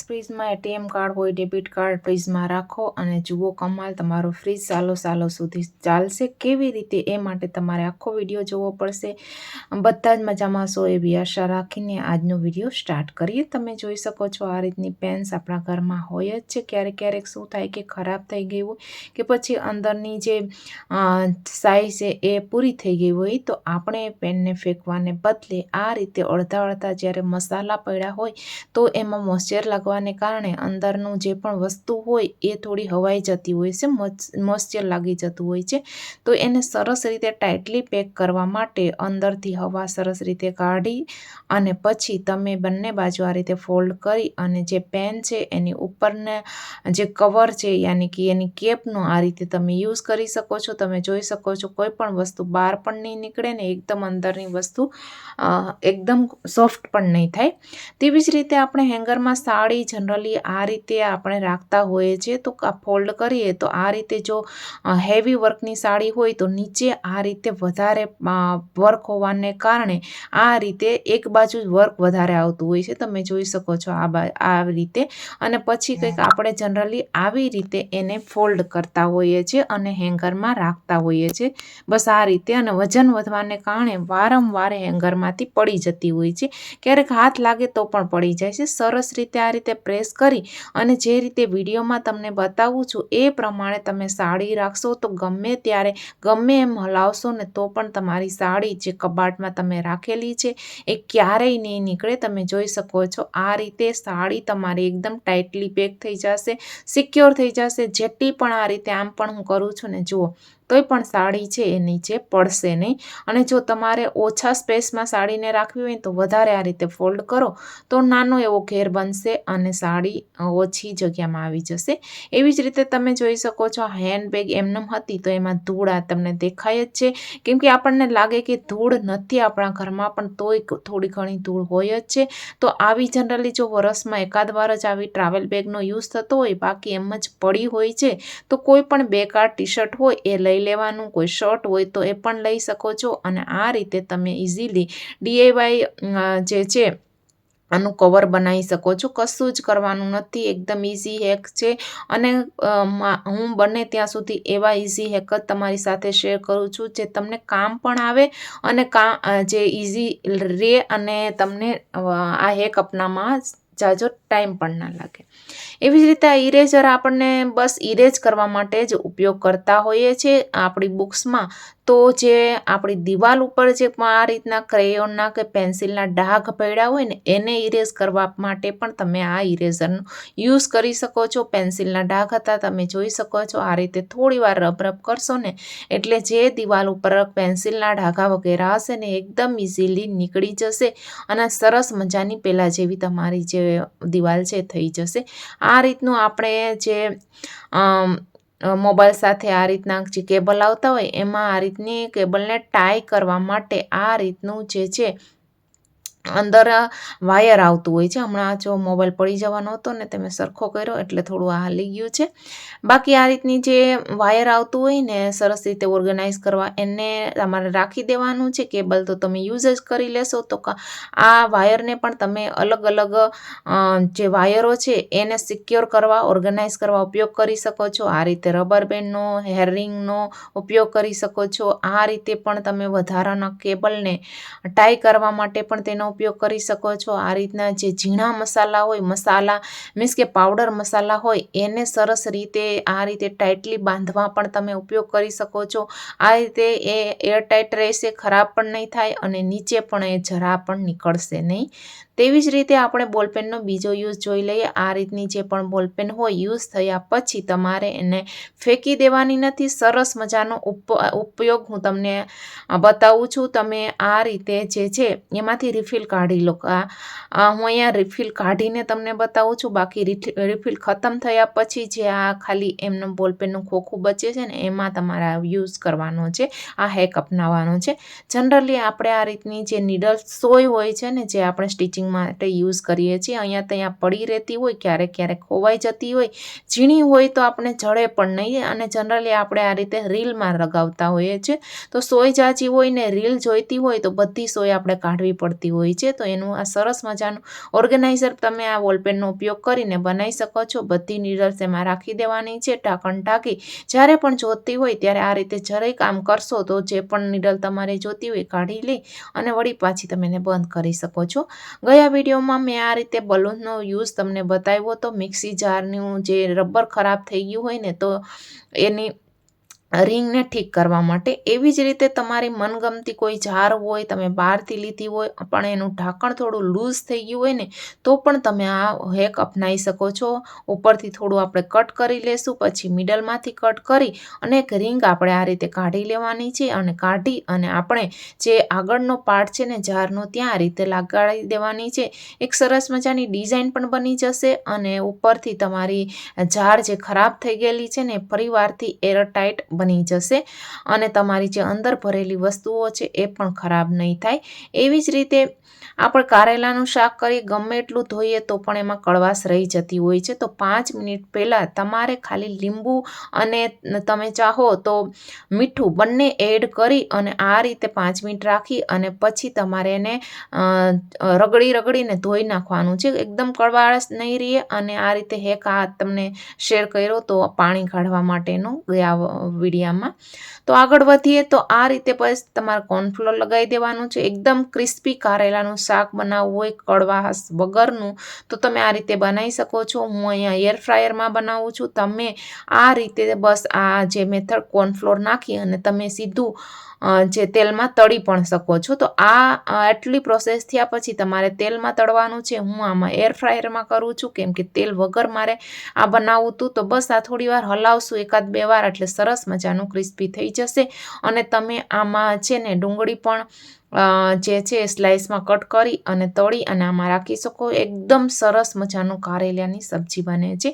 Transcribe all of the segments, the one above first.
ફ્રીજમાં ATM card હોય, debit card ફ્રીજમાં રાખો અને જુઓ કમાલ તમારો ફ્રીજ સાલો સાલો સુધી ચાલશે. કેવી રીતે એ માટે તમારે આખો વીડિયો જોવો પડશે. બધા જ મજામાં હશો એવી આશા રાખીને આજનો વીડિયો સ્ટાર્ટ કરીએ. તમે જોઈ શકો છો આ રીતની પેન્સ આપણા ઘરમાં હોય જ છે. ક્યારેક ક્યારેક શું થાય કે ખરાબ થઈ ગઈ હોય કે પછી અંદરની જે સાઈઝ છે એ પૂરી થઈ ગઈ હોય તો આપણે પેનને ફેંકવાને બદલે આ રીતે અડધા અડધા જ્યારે મસાલા પડ્યા હોય તો એમાં મોઇશ્ચર લાગવા લાગવાને કારણે અંદરનું જે પણ વસ્તુ હોય એ થોડી હવાઈ જતી હોય છે મોઇશ્ચર લાગી જતું હોય છે. તો એને સરસ રીતે ટાઇટલી પેક કરવા માટે અંદરથી હવા સરસ રીતે કાઢી અને પછી તમે બંને બાજુ આ રીતે ફોલ્ડ કરી અને જે પેન છે એની ઉપરને જે કવર છે, યાની કે એની કેપનો આ રીતે તમે યુઝ કરી શકો છો. તમે જોઈ શકો છો કોઈ પણ વસ્તુ બહાર પણ નહીં નીકળે ને એકદમ અંદરની વસ્તુ એકદમ સોફ્ટ પણ નહીં થાય. તેવી જ રીતે આપણે હેંગરમાં સાડી સાડી જનરલી આ રીતે આપણે રાખતા હોઈએ છીએ તો ફોલ્ડ કરીએ તો આ રીતે જો હેવી વર્કની સાડી હોય તો નીચે આ રીતે વધારે વર્ક હોવાને કારણે આ રીતે એક બાજુ વર્ક વધારે આવતું હોય છે. તમે જોઈ શકો છો આ આ રીતે. અને પછી કંઈક આપણે જનરલી આવી રીતે એને ફોલ્ડ કરતા હોઈએ છીએ અને હેંગરમાં રાખતા હોઈએ છીએ. બસ આ રીતે અને વજન વધવાને કારણે વારંવાર હેંગરમાંથી પડી જતી હોય છે. ક્યારેક હાથ લાગે તો પણ પડી જાય છે. સરસ રીતે આ રીતે પ્રેસ કરી અને જે રીતે વિડીયોમાં તમને બતાવું છું એ પ્રમાણે તમે સાડી રાખશો તો ગમે ત્યારે, ગમે એમ હલાવશો ને તો પણ તમારી સાડી જે કબાટમાં તમે રાખેલી છે એ ક્યારેય નહીં નીકળે. તમે જોઈ શકો છો આ રીતે સાડી તમારી એકદમ ટાઇટલી પેક થઈ જશે, સિક્યોર થઈ જશે, જેટલી પણ આ રીતે આમ પણ હું કરું છું ને જુઓ તોય પણ સાડી છે એ નીચે પડશે નહીં. અને જો તમારે ઓછા સ્પેસમાં સાડીને રાખવી હોય તો વધારે આ રીતે ફોલ્ડ કરો, તો નાનો એવો ઘેર બનશે અને સાડી ઓછી જગ્યામાં આવી જશે. એવી જ રીતે તમે જોઈ શકો છો હેન્ડબેગ એમનેમ હતી તો એમાં ધૂળ આ તમને દેખાય જ છે. કેમ કે આપણને લાગે કે ધૂળ નથી આપણા ઘરમાં, પણ તોય થોડી ઘણી ધૂળ હોય જ છે. તો આવી જનરલી જો વરસમાં એકાદ વાર જ આવી ટ્રાવેલ બેગનો યુઝ થતો હોય, બાકી એમ જ પડી હોય છે, તો કોઈ પણ બેકાર ટી શર્ટ હોય એ લઈ લઈ લેવાનું, કોઈ શર્ટ હોય તો એ પણ લઈ શકો છો. અને આ રીતે તમે ઇઝીલી ડીએવાય જે છે, આનું કવર બનાવી શકો છો. કશું જ કરવાનું નથી. એકદમ ઇઝી હેક છે. અને હું બને ત્યાં સુધી એવા ઇઝી હેક જ તમારી સાથે શેર કરું છું જે તમને કામ પણ આવે અને કામ જે ઇઝી રે અને તમને આ હેક અપનામાં જાજો ટાઈમ પણ ના લાગે. એવી જ રીતે આ ઇરેઝર આપણને બસ ઇરેજ કરવા માટે જ ઉપયોગ કરતા હોઈએ છીએ આપણી બુક્સમાં. તો જે આપણી દિવાલ ઉપર જે આ રીતના ક્રેયોનના કે પેન્સિલના ડાઘ પડ્યા હોય ને, એને ઇરેઝ કરવા માટે પણ તમે આ ઇરેઝરનો યુઝ કરી શકો છો. પેન્સિલના ડાઘ હતા, તમે જોઈ શકો છો. આ રીતે થોડી વાર રબ રબ કરશો ને, એટલે જે દિવાલ ઉપર પેન્સિલના ડાઘા વગેરે હશે ને, એકદમ ઇઝીલી નીકળી જશે અને સરસ મજાની પહેલાં જેવી તમારી જે દિવાલ છે, થઈ જશે. આ રીતનું આપણે જે મોબાઈલ સાથે આ રીતના જે કેબલ આવતા હોય, એમાં આ રીતની કેબલને ટાઈ કરવા માટે આ રીતનું જે છે અંદર વાયર આવતું હોય છે. હમણાં જો મોબાઈલ પડી જવાનો હતો ને તમે સરખો કર્યો એટલે થોડું આ હાલી ગયું છે. બાકી આ રીતની જે વાયર આવતું હોય ને સરસ રીતે ઓર્ગેનાઇઝ કરવા એને તમારે રાખી દેવાનું છે. કેબલ તો તમે યુઝ જ કરી લેશો તો આ વાયરને પણ તમે અલગ અલગ જે વાયરો છે એને સિક્યોર કરવા ઓર્ગેનાઇઝ કરવા ઉપયોગ કરી શકો છો. આ રીતે રબર બેન્ડનો હેરિંગનો ઉપયોગ કરી શકો છો. આ રીતે પણ તમે વધારાના કેબલને ટાઈ કરવા માટે પણ તેનો ઉપયોગ કરી શકો છો. આ રીતના જે ઝીણા મસાલા હોય, મસાલા મીન્સ કે પાવડર મસાલા હોય, એને સરસ રીતે આ રીતે ટાઇટલી બાંધવા પણ તમે ઉપયોગ કરી શકો છો. આ રીતે એ એરટાઇટ રહેશે, ખરાબ પણ નહીં થાય અને નીચે પણ એ જરા પણ નીકળશે નહીં. તેવી જ રીતે આપણે બોલપેનનો બીજો યુઝ જોઈ લઈએ. આ રીતની જે પણ બોલપેન હોય, યુઝ થયા પછી તમારે એને ફેંકી દેવાની નથી. સરસ મજાનો ઉપયોગ હું તમને બતાવું છું. તમે આ રીતે જે છે, એમાંથી રિફિલ કાઢી લો. હું અહીંયા રિફિલ કાઢીને તમને બતાવું છું. બાકી રિફિલ ખતમ થયા પછી જે આ ખાલી એમનું બોલપેનનું ખોખું બચે છે ને, એમાં તમારે યુઝ કરવાનો છે. આ હેક અપનાવવાનો છે. જનરલી આપણે આ રીતની જે નીડલ સોય હોય છે ને, જે આપણે સ્ટિચિંગ માટે યુઝ કરીએ છીએ, અહીંયા ત્યાં પડી રહેતી હોય, ક્યારેક ક્યારેક ખોવાઈ જતી હોય, ઝીણી હોય તો આપણે જડે પણ નહીં. અને જનરલી આપણે આ રીતે રીલમાં લગાવતા હોઈએ છીએ. તો સોય જાજી હોય ને, રીલ જોઈતી હોય તો બધી સોય આપણે કાઢવી પડતી હોય હોય છે, તો એનું આ સરસ મજાનું ઓર્ગેનાઇઝર તમે આ વોલપેનનો ઉપયોગ કરીને બનાવી શકો છો. બધી નીડલ્સ એમાં રાખી દેવાની છે, ઢાંકણ ઢાંકી. જ્યારે પણ જોતી હોય ત્યારે આ રીતે જરાય કામ કરશો તો જે પણ નીડલ તમારે જોતી હોય કાઢી લઈ અને વળી પાછી તમે એને બંધ કરી શકો છો. ગયા વિડીયોમાં મેં આ રીતે બલૂનનો યુઝ તમને બતાવ્યો હતો મિક્સી જારનું જે રબર ખરાબ થઈ ગયું હોય ને તો એની રિંગને ઠીક કરવા માટે. એવી જ રીતે તમારી મનગમતી કોઈ જાર હોય, તમે બહારથી લીધી હોય, પણ એનું ઢાંકણ થોડું લૂઝ થઈ ગયું હોય ને, તો પણ તમે આ હેક અપનાવી શકો છો. ઉપરથી થોડું આપણે કટ કરી લેશું, પછી મિડલમાંથી કટ કરી અને એક રિંગ આપણે આ રીતે કાઢી લેવાની છે અને કાઢી અને આપણે જે આગળનો પાર્ટ છે ને, જારનો, ત્યાં આ રીતે લગાડી દેવાની છે. એક સરસ મજાની ડિઝાઇન પણ બની જશે અને ઉપરથી તમારી જાર જે ખરાબ થઈ ગયેલી છે ને ફરીવારથી એરટાઇટ બની જશે અને તમારી જે અંદર ભરેલી વસ્તુઓ છે એ પણ ખરાબ નહીં થાય. એવી જ રીતે આપણે કારેલાનું શાક કરી ગમે એટલું ધોઈએ તો પણ એમાં કડવાશ રહી જતી હોય છે. તો પાંચ મિનિટ પહેલાં તમારે ખાલી લીંબુ અને તમે ચાહો તો મીઠું બંને એડ કરી અને આ રીતે પાંચ મિનિટ રાખી અને પછી તમારે એને રગડી રગડીને ધોઈ નાખવાનું છે. એકદમ કડવાશ નહીં રહે અને આ રીતે હેક આ તમને શેર કર્યો તો પાણી કાઢવા માટેનો ગયા વિડીયામાં. તો આગળ વધીએ તો આ રીતે બસ તમારે કોર્નફ્લોર લગાવી દેવાનું છે. એકદમ ક્રિસ્પી કારેલાનું શાક બનાવવું હોય કડવાશ વગરનું, તો તમે આ રીતે બનાવી શકો છો. હું અહીંયા એર ફ્રાયરમાં બનાવું છું. તમે આ રીતે બસ આ જે મેથડ કોર્નફ્લોર નાખી અને તમે સીધું જે તેલમાં તળી પણ શકો છો. તો આ આટલી પ્રોસેસ થયા પછી તમારે તેલમાં તળવાનું છે. હું આમાં એર ફ્રાયરમાં કરું છું. કેમ કે તેલ વગર મારે આ બનાવવું હતું તો બસ આ થોડી વાર હલાવશું એકાદ બે વાર એટલે સરસ મજાનું ક્રિસ્પી થઈ જશે. અને તમે આમાં છે ને ડુંગળી પણ જે છે સ્લાઇસમાં કટ કરી અને તળી અને આમાં રાખી શકો. એકદમ સરસ મજાનું કારેલાની સબ્જી બને છે.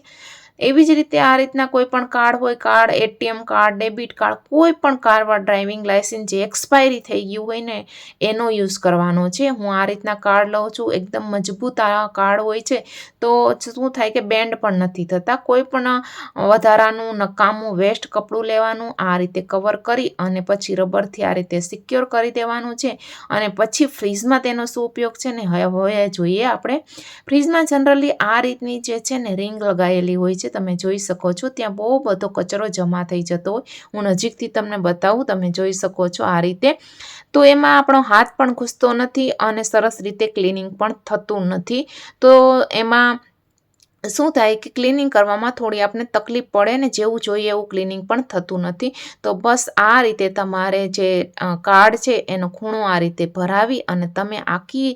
એવી જ રીતે આ રીતના કોઈ પણ કાર્ડ હોય, card ATM card, debit card, કોઈ પણ કાર્ડ ડ્રાઇવિંગ લાઇસન્સ જે એક્સપાયરી થઈ ગયું હોય ને, એનો યુઝ કરવાનો છે. હું આ રીતના કાર્ડ લઉં છું, એકદમ મજબૂત આ કાર્ડ હોય છે. તો શું થાય કે બેન્ડ પણ નથી થતા. કોઈ પણ વધારાનું નકામું વેસ્ટ કપડું લેવાનું, આ રીતે કવર કરી અને પછી રબરથી આ રીતે સિક્યોર કરી દેવાનું છે. અને પછી ફ્રીજમાં તેનો શું ઉપયોગ છે ને, હવે જોઈએ આપણે. ફ્રીજમાં જનરલી આ રીતની જે છે ને, રિંગ લગાવેલી હોય છે. તમે જોઈ શકો છો, ત્યાં બહુ બધો કચરો જમા થઈ જતો હોય. હું નજીકથી તમને બતાવું, તમે જોઈ શકો છો આ રીતે. તો એમાં આપણો હાથ પણ ઘૂસતો નથી અને સરસ રીતે ક્લિનિંગ પણ થતું નથી. તો એમાં શું થાય કે ક્લિનિંગ કરવામાં થોડી આપણે તકલીફ પડે ને જેવું જોઈએ એવું ક્લિનિંગ પણ થતું નથી. તો બસ આ રીતે તમારે જે કાર્ડ છે એનો ખૂણો આ રીતે ભરાવી અને તમે આખી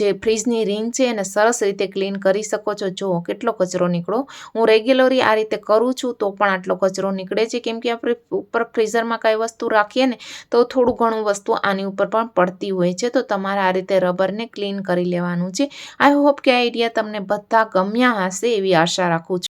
જે ફ્રીજની રિંગ છે એને સરસ રીતે ક્લીન કરી શકો છો. જુઓ કેટલો કચરો નીકળો. હું રેગ્યુલરી આ રીતે કરું છું તો પણ આટલો કચરો નીકળે છે. કેમ કે આપણે ઉપર ફ્રીઝરમાં કાંઈ વસ્તુ રાખીએ ને તો થોડું ઘણું વસ્તુ આની ઉપર પણ પડતી હોય છે. તો તમારે આ રીતે રબરને ક્લીન કરી લેવાનું છે. આઈ હોપ કે આઈડિયા તમને બધા ગમ્યા હશે એવી આશા રાખું છું